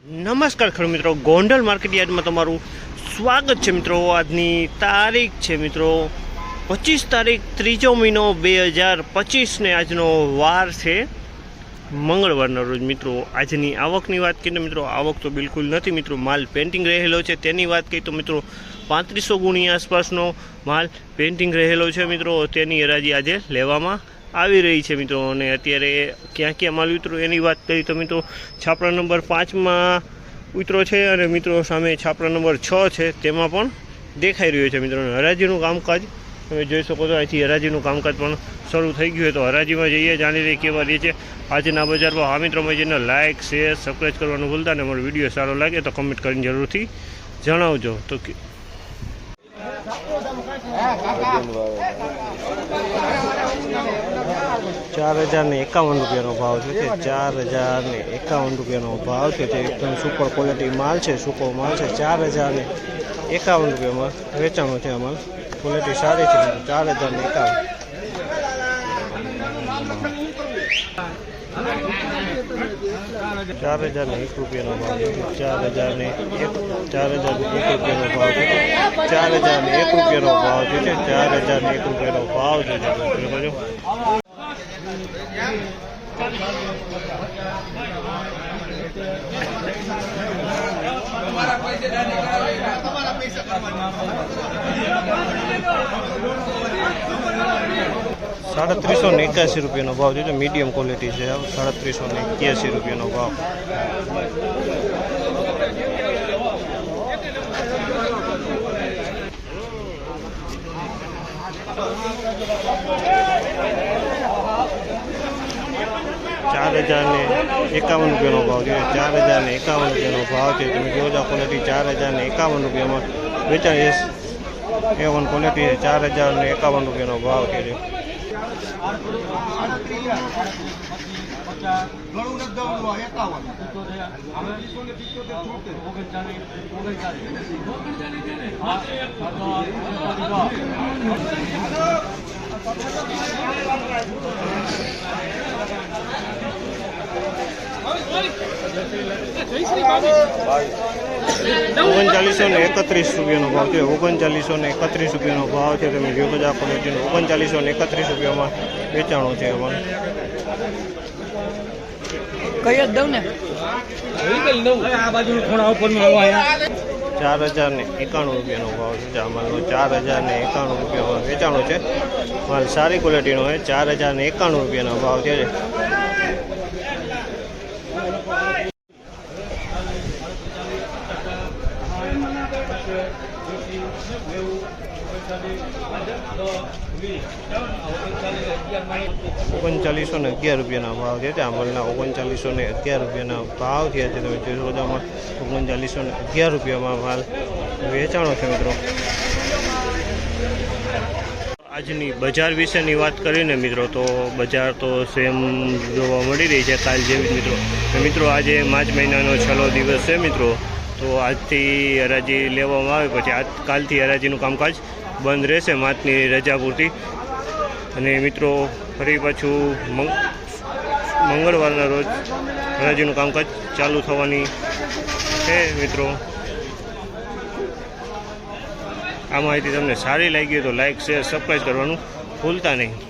નમસ્કાર ખેડૂત મિત્રો, ગોંડલ માર્કેટ યાર્ડમાં તમારું સ્વાગત છે મિત્રો. આજની તારીખ છે મિત્રો, પચીસ તારીખ, ત્રીજો મહિનો બે હજાર પચીસને આજનો વાર છે મંગળવારના રોજ. મિત્રો, આજની આવકની વાત કરીએ મિત્રો, આવક તો બિલકુલ નથી મિત્રો. માલ પેન્ટિંગ રહેલો છે. તેની વાત કરીએ તો મિત્રો, પાંત્રીસો ગુણી આસપાસનો માલ પેન્ટિંગ રહેલો છે મિત્રો. તેની હરાજી આજે લેવામાં આવી રહી છે મિત્રો. અને અત્યારે ક્યાં ક્યાં માલ ઉતરો એની વાત કરી તો મિત્રો છાપરા નંબર પાંચમાં ઉતરો છે અને મિત્રો સામે છાપરા નંબર છ છે. તેમાં પણ દેખાઈ રહ્યો છે મિત્રોને હરાજીનું કામકાજ, તમે જોઈ શકો છો, અહીંથી હરાજીનું કામકાજ પણ શરૂ થઈ ગયું તો હરાજીમાં જઈએ, જાણી લઈએ કેવા રહે છે. આજના બજારમાં હા મિત્રો મજીને લાઇક શેર સબસ્ક્રાઈબ કરવાનું ભૂલતા ને અમારો વીડિયો સારો લાગે તો કમેન્ટ કરીને જરૂરથી જણાવજો. તો કે- ચાર હજાર ને એકાવન રૂપિયાનો ભાવ છે તે ચાર હજાર ને એકાવન રૂપિયાનો ભાવ છે તે એકદમ સુપર ક્વોલિટી માલ છે સૂકો માલ છે. ચાર હજાર ને એકાવન રૂપિયામાં વેચાણો છે અમાલ ક્વોલિટી સારી છે ચાર હજાર ને એકાવન. ચાર હજાર ને એક રૂપિયાનો ભાવ છે ચાર હજાર ને એક ચાર હજાર ને એક રૂપિયાનો ભાવ છે ચાર હજાર ને એક રૂપિયાનો ભાવ છે ચાર હજાર ને એક રૂપિયાનો ભાવ છે. બાજુ સાડત્રીસો ને એક્યાસી રૂપિયાનો ભાવ છે. મીડિયમ ક્વોલિટી છે. સાડત્રીસો ને એક્યાસી રૂપિયાનો ભાવ. Thank હજાર ને એકાવન રૂપિયાનો ભાવ છે. ચાર હજાર ને એકાવન રૂપિયાનો ભાવ છે. તમે જોજો ક્વોલિટી ચાર હજાર ને એકાવન રૂપિયામાં વેચાણ એ વન ક્વોલિટી છે. ચાર હજાર ને એકાવન રૂપિયાનો ભાવ છે ઘણું નથી દવાનું એકાવન ઓગણચાલીસો ને એકત્રીસ રૂપિયાનો ભાવ છે. ઓગણચાલીસો ને એકત્રીસ રૂપિયાનો ભાવ છે. તમે જોયો બધા કોલેજીનો ઓગણચાલીસો ને એકત્રીસ રૂપિયામાં વેચાણો છે એમાં. કઈ જ દઉં ને? ચાર હજાર ને એકાણું રૂપિયાનો ભાવ છે. જામાલનો ચાર હજાર ને એકાણું રૂપિયામાં વેચાણો છે. માલ સારી ક્વોલિટીનો હોય ચાર હજાર ને એકાણું રૂપિયાનો ભાવ છે. ઓગણચાલીસો ને અગિયાર રૂપિયાના ભાવ છે. અમલના ઓગણચાલીસો ને અગિયાર રૂપિયાના ભાવ છે. તમે જોઈ શકો છો, આમાં ઓગણચાલીસો ને અગિયાર રૂપિયામાં માલ વેચાણો છે મિત્રો. આજની બજાર વિશેની વાત કરીને મિત્રો, તો બજાર તો સેમ જોવા મળી રહી છે કાલ જેવી જ મિત્રો. મિત્રો, આજે માર્ચ મહિનાનો છેલ્લો દિવસ છે મિત્રો. તો આજથી હરાજી લેવામાં આવે પછી આજ કાલથી હરાજીનું કામકાજ બંધ રહેશે માતની રજા પૂરતી. અને મિત્રો, ફરી પાછું મંગળવારના રોજ હરાજીનું કામકાજ ચાલુ થવાની છે મિત્રો. આ માહિતી તમને સારી લાગી હોય તો લાઈક, શેર સબસ્ક્રાઈબ કરવાનું ભૂલતા નહીં.